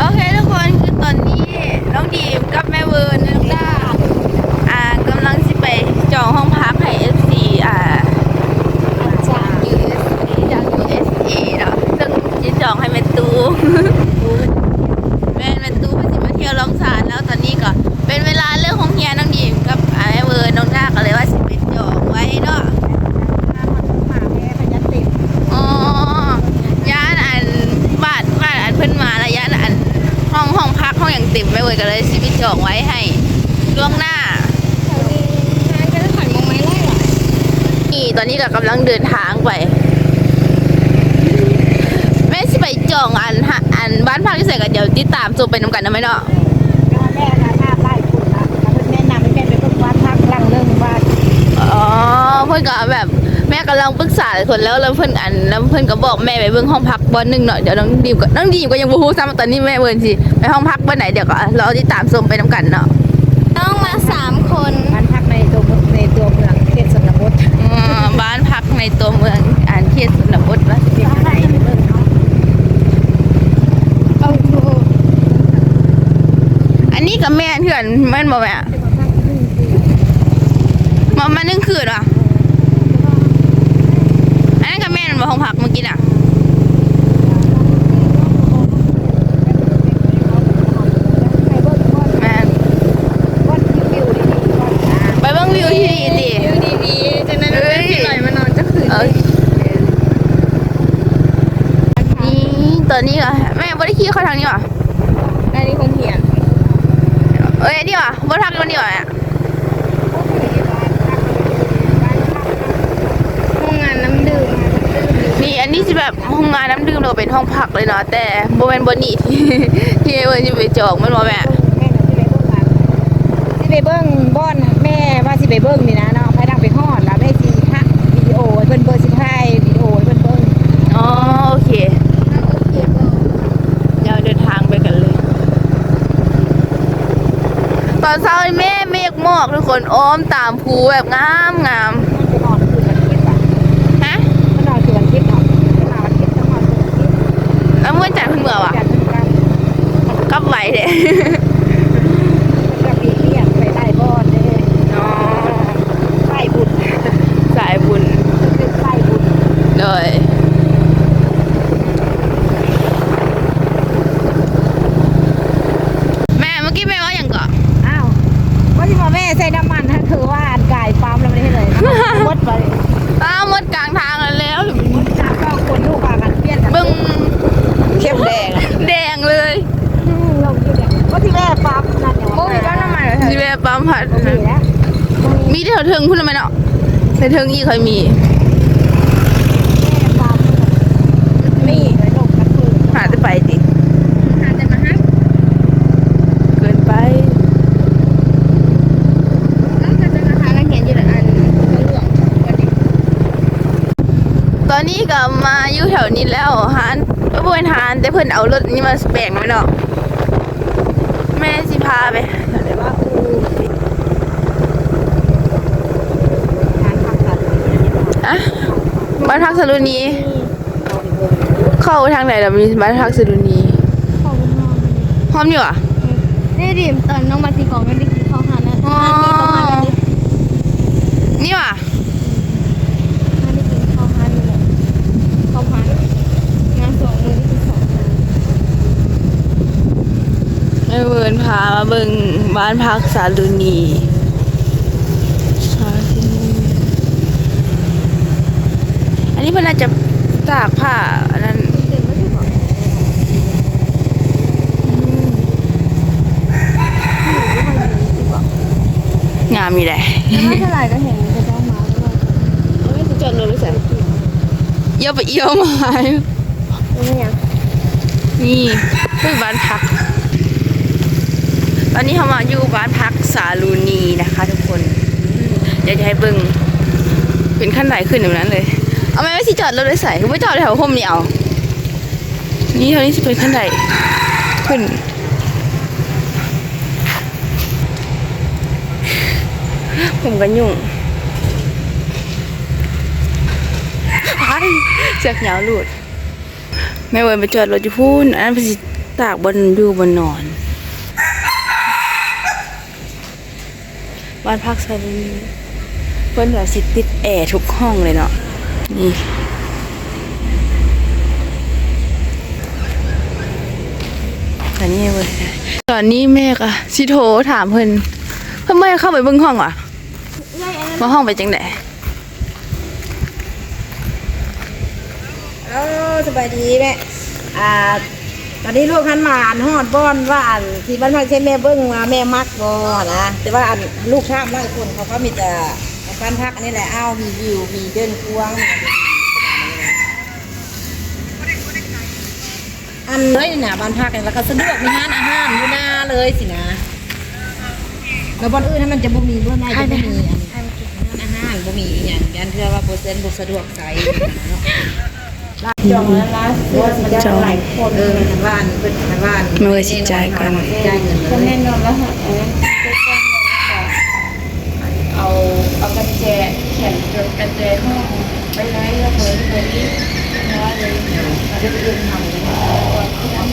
โอเคทุกคนคือตอนนี้น้องดีมกับแม่เวิร์นน้องด้าอ่ากำลังสิไปจองห้องพักให้ FC อ่าจาก USA จาก USA เนาะซึ่งจะจองให้แม่ตู แม่แม่ตูเพิ่นสิมาเที่ยวลองสารแล้วตอนนี้ก็เป็นเวลาเรื่องของเฮียน้องดีมกับอ่าแม่เวิร์นน้องด้าก็เลยว่าสิไปจองไว้เนาะ อ๋อย่านอันบ้านบ้านอันเพิ่นมาแล้วย่านอันห้องห้องพักห้องอย่างเต็มไปเว้ยก็เลยสิไปจองไว้ให้ล่วงหน้านี่ตอนนี้ ก็กำลังเดินทางไปแม่สิไปจองอันฮะอันบ้านพักที่ใส่กันเดี๋ยวติดตามชมไปนำกันนะไหมเนาะอ๋อเพื่อนก็แบบแม่กำลังปรึกษาหลายคนแล้วแล้วเพื่อนอันแล้วเพื่อนก็บอกแม่ไปเบิ่งห้องพักบอนหนึ่งหน่อยเดี๋ยวน้องดีมก็น้องดีมก็ยังบูฮู้ซ้ำว่าตอนนี้แม่เวิร์นสิไปห้องพักบอนไหนเดี๋ยวก็รอติดตามชมไปนำกันเนาะต้องมาสามคนอืม บ้านพักในตัวเมืองอันเทียสุนบดว่าสิเป็นยังไงอาโหอันนี้กับแม่เถื่อนแม่นบ่แม่มามานึ่งคืนอะอันนั้นกับแม่นบ่ห้องพักแม่นไปเบิ่งวิวที่ดีดิ ดูดีๆจากนั้น เอ้ย พี่หน่อยมานอนจะคืน เออนี่ ตอนนี้ก็แม่บ่ได้ขี่เข้าทางนี้ว่ะอันนี้คงเหียนเอ้ยนี่ว่ะบ่ทักมันนี่ว่ะห้องงานน้ำดื่มนี่อันนี้สิแบบห้องงานน้ำดื่มเราเป็นห้องพักเลยเนาะแต่บ่แม่นบ่นี่ที่ที่เพิ่นสิไปจองแมันบ่แม่สิไปเบิ้งบ่อนแม่ว่าสิไปเบิ้งนี่นะเนาะภายดังไปฮอดแล้วได้สิฮะวิดีโอให้เพิ่นเบิ่งสิถ่ายวิดีโอให้เพิ่นเบิ่ง อ๋อโอเค โอเคบ่ เดี๋ยวเดินทางไปกันเลย ต อนเช้านี่แม่เมฆหมอกทุกคนอ้อมตามภูแบบงามงามมันไปนอนคืนวันอาทิตย์ว่ะฮะมันนอนคืนวันอาทิตย์เนาะมาวันอาทิตย์ต้องนอนคืนวันอาทิตย์แล้วเมื่อจันทร์เพิ่นเมื่อวะจันทร์ถึงกันกลับไหวเด้กับปีเรียนไปได้บ่อนเด้ อ๋อ ไปบุญ สายบุญ คือไปบุญ เลยแม่เมื่อกี้แม่ว่าอย่างก่อน อ้าวว่าสิมาแม่ใส่น้ำมันฮะคือว่าอันกายปั๊มแล้วไม่ได้เลยหมดไป อ้าวหมดกลางทางแล้ว หมดจากก็คนลูกพากันเปลี่ยนกัน เบิ่ง เข้มแดง แดงเลย อืมลงอยู่เนี่ยว่าที่แม่ปั๊มนั่นเนี่ย โอ้ยบ้านน้ำมันเหรอ ที่แม่ปั๊มผัด มีแล้ว มีที่แถวเทิ งพูดทำไมเนาะในเทิงอีกเคยมีมีไว้ลงกันคืนหาจะไปดิหาแต่มาฮักเกินไปแล้วก็จะมาหาแล้วเขียนอยู่ในอันหลวงวันนี้ตอนนี้ก็มาอยู่แถวนี้แล้วหานก็บวนหานแต่เพิ่นเอารถนี้มาแบ่งไว้เนาะแม่สิพาไปแต่ว่าครูงานทำกัน อะบ้านพักสรุนีเข้าทางไหนล่ะมีบ้านพักสรุนีของนอนพร้อมอยู่อะนี่ดิมตอนน้องมาสีของไม่ได้กินข้าวหานะอ๋ออันนี้เขาหาเลยนี่ว่ะไม่ได้กินข้าวหาเลยข้าวหางานสองมือที่สองหาแม่เวิร์นพามาเบิ่งบ้านพักสารุณีสารุณี อันนี้เพิ่นน่าจะตากผ้าอันนั้นเดินไม่ได้บอกงามอยู่แหละแล้วไม่เท่าไหร่ก็เห็นจะได้มาด้วยไม่จอดรถไม่ใส่เยี่ยวไปเยี่ยวมาเป็นไงนี่คือบ้านพัก ตอนนี้เขามาอยู่บ้านพักสาลูนีนะคะทุกคน เดี๋ยวจะให้เบิ่งเป็นขั้นไหนขึ้นแบบนั้นเลย เอาไหมไม่สิจอดรถเลยใส่ไม่จอดแถวห่มนี่เอา นี่เท่านี้สิเป็นขั้นไหนขึ้นผมกันยุ่งไอ้เสือกเหนียวหลุดแม่เวิร์นไปจอดรถอยู่พูนอันนั้นเพนสิตากบนอยู่บนนอน บ้านพักสรุนีเพิ่นแบบสิติดแอร์ทุกห้องเลยเนาะ นี่ตอนนี้เว้ยตอนนี้แม่ก็สิโทรถามเพิ่นเพิ่นไม่ให้เข้าไปเบิ่งห้องว่ะว่าห้องไปจังไดเออสบายดีแม่อ่าตอนนี้ลูกหันมาอันฮอดบ้อนว่าอันที่บ้านพักใช่แม่เบิ้งมาแม่มักบ่นะแต่ว่าอันลูกชามหลายคนเขาก็มีแต่ บ้านพักอันนี้แหละอ้าวมีวิวมีเดินกวางอันเลยนะบ้านพักเนี่ยแล้วก็สะดวกมีร้านอาหารอยู่หน้าเลยสินะแล้วบ้านอื่นถ้ามันจะบ่มีบ้านไหนจะบ่มีอันร้านอาหารบ่มีอหย่างยันเพื่อว่าเปอร์เซ็นต์บ่สะดวกใส่เนาะจองแล้วละเสื้อสีจองหลายคนเออทางบ้านเป็นทางบ้านไม่ว่าสิจ่ายกันจ่ายเงินก็เลแน่ยนอนแล้วค่ะเออจะแจ้งเลยค่ะเอาเอากันแจแขนจดกันแจห้องไปไว้แล้วเผยเผยนี่น้อยเลยจะไปยืนทำย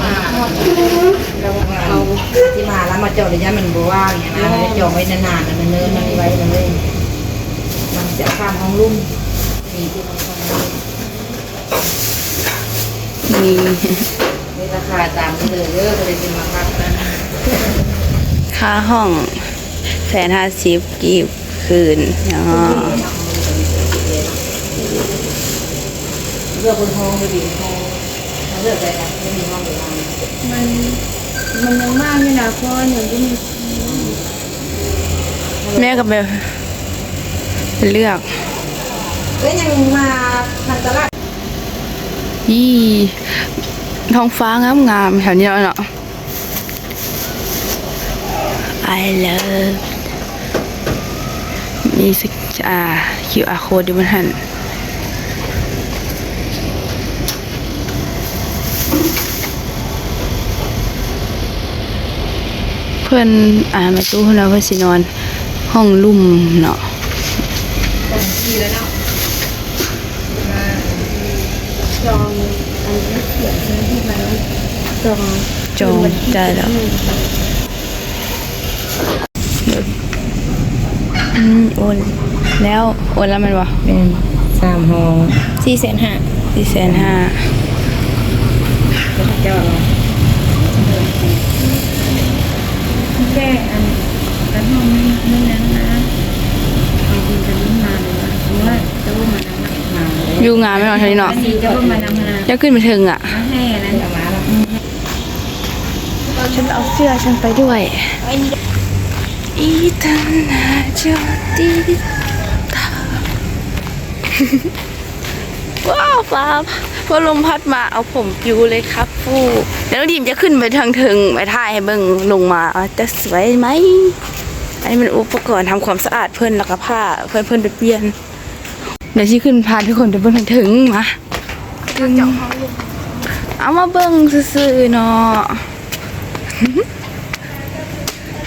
มาแล้วเราที่มาแล้วมาจองระยะมันบัว่างอย่างนะจองไว้นานๆมันเนิ่นมันไว้มันเลยมันจะข้ามห้องลุ่มมีที่มันข้ามห้องมีนี่ราคาตามที่เลยเยอะเลยจะมาพักนะค่าห้องแสนห้าสิบกีบ คืนอ๋อเลือกคนห้องไปดีห้องเลือกอะไรกันไม่มีห้องอยู่ห้องมันมันยังมากอยู่นะเพราะว่าหนูก็มีแม่ก็ไปเลือกแล้วยังมาทางตลาดยี่ท้องฟ้างามงามๆแถวนี้เนาะ I love มีสกอ่า QR code อยู่บนหันเพื่อนอ่ามาตู้เพื่อนเราเพื่อนสินอน ห้องลุ่มเนาะตรงที่แล้วเนาะจองอันนี้เขียนซื้อที่มันจองจองได้แล้ว อืมโอนแล้วโอนแล้วมันวะเป็นสามห้องสี่แสนห้าสี่แสนห้าเจ้าเราแก้อันอันห้องไม่ไม่นั้นนะเอาคุณจะไม่มาเลยว่าเพราะว่าจะว่ามาน้ำมามาเลยอยู่งานไม่นอนเท่านี้เนาะดีจะว่ามาน้ำมาแล้วขึ้นไปถึงอะให้อันนั้นจะมาแล้วฉันเอาเสื้อฉันไปด้วย อีตันนาจอดีตาว้าวฟ้าพอลมพัดมาเอาผมปลิวเลยครับฟูแล้วน้องดีมจะขึ้นไปทางถึงไปถ่ายให้เบิ่งลงมาจะสวยไหมอันนี้มันอุปกรณ์ทำความสะอาดเพื่อนแล้วก็ผ้าเพื่อนเพื่อนไปเปลี่ยน เดี๋ยวที่ขึ้นพาทุกคนไปเบิ่งทางถึงมาถึงเอามาเบิ่งซื่อๆเนาะ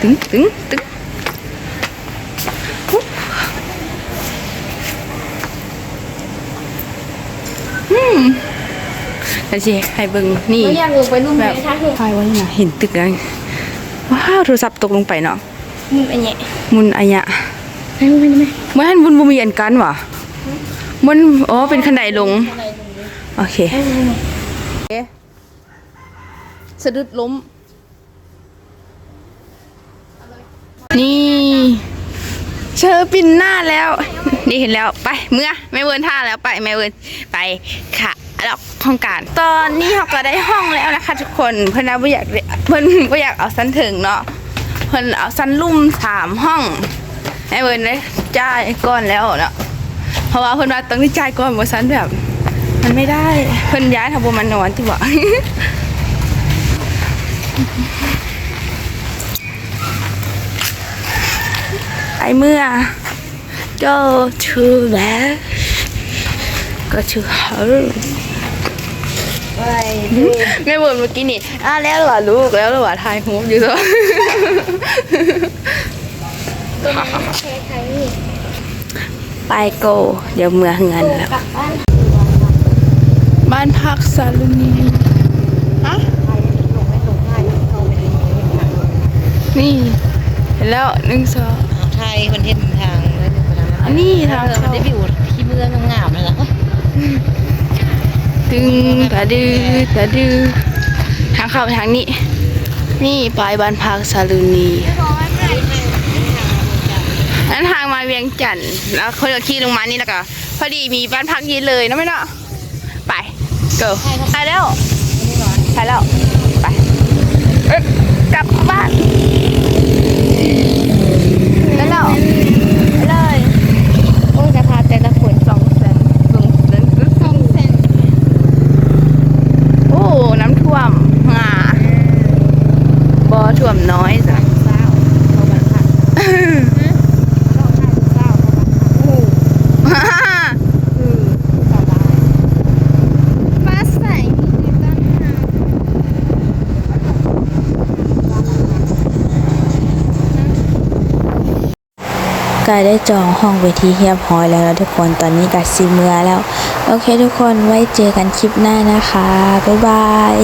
ตึงตึงตึงปุ๊บอืม แล้วสิให้เบิ่งนี่ก็อยากลงไปรุ่มแบไปบท่าถูกไฟไว้นะเห็นตึกแล้วว้าวโทรศัพท์ตกลงไปเนาะมุมอันเนี้ยมุนอายะให้มุมอันนี้ไหมเมื่อหันบุญบุมีอันกันวะมันอ๋อเป็นขันไดลงโอเคสะดุดล้มนี่ เชอปินหน้าแล้ว นี่เห็นแล้วไปเมื่อแม่เวินท่าแล้วไปแม่เวินไปค่ะแล้วห้องการ ตอนนี้เราก็ได้ห้องแล้วนะคะ ทุกคนเพื่อนนะไม่อยากเพื่อนไม่อยากเอาสั้นถึงเนาะเพื่อนเอาสั้นลุ่มสามห้องแม่เวินได้จ่ายก่อนแล้วเนาะเพราะว่าเพื่อนว่าต้องได้จ่ายก่อนว่าสั้นแบบ มันไม่ได้เพื่อนย้ายทำบมันนอนที่บอก ไอ เมื่อ go to bed go to her ไปแม่บ่นเมื่อกี้นี่อะแล้วเหรอลูกแล้วเหรอทายหูอยู่ตัวตัวนี้ใช้ใครนี่ไปโก เดี๋ยวเมื่อเงินแล้วกลับบ้านบ้านพักสารุณีฮะไปลงไม่ลงนี่เห็นแล้วหนึ่งสองไท ยคนเห็นทางเลยอันนี้ทางเออเข้ามันได้วิวที่เมืองงามๆเลยล่ะตึงตะดือตะดือทางเข้าไปทางนี้ นี่ปลายบ้านพักสารุณีนั้นทางมาเวียงจันทน์แล้วคนก็ขี่ลงมานี่แล้วก็พอดีมีบ้านพักยีเลยนะไม่เนาะไปเกิไปแล้วไปแล้วไปเอ๊ะกลับบ้านแล้วเราไปเลย โอ้ยราคาแต่ละคน สองแสนสองแสนสองแสนโอ้ น้ำท่วมงาบ่ท่วมน้อยจ้ะ เศร้าเขาบังคับร้องไห้เศร้าเขาบังคับคือสบาย ฟ้าใสมีต้นหา กายได้จองห้องไปที่เฮียบร้อยแล้วทุกคนตอนนี้กายซีเมือแล้ว โอเคทุกคนไว้เจอกันคลิปหน้านะคะ บ๊ายบาย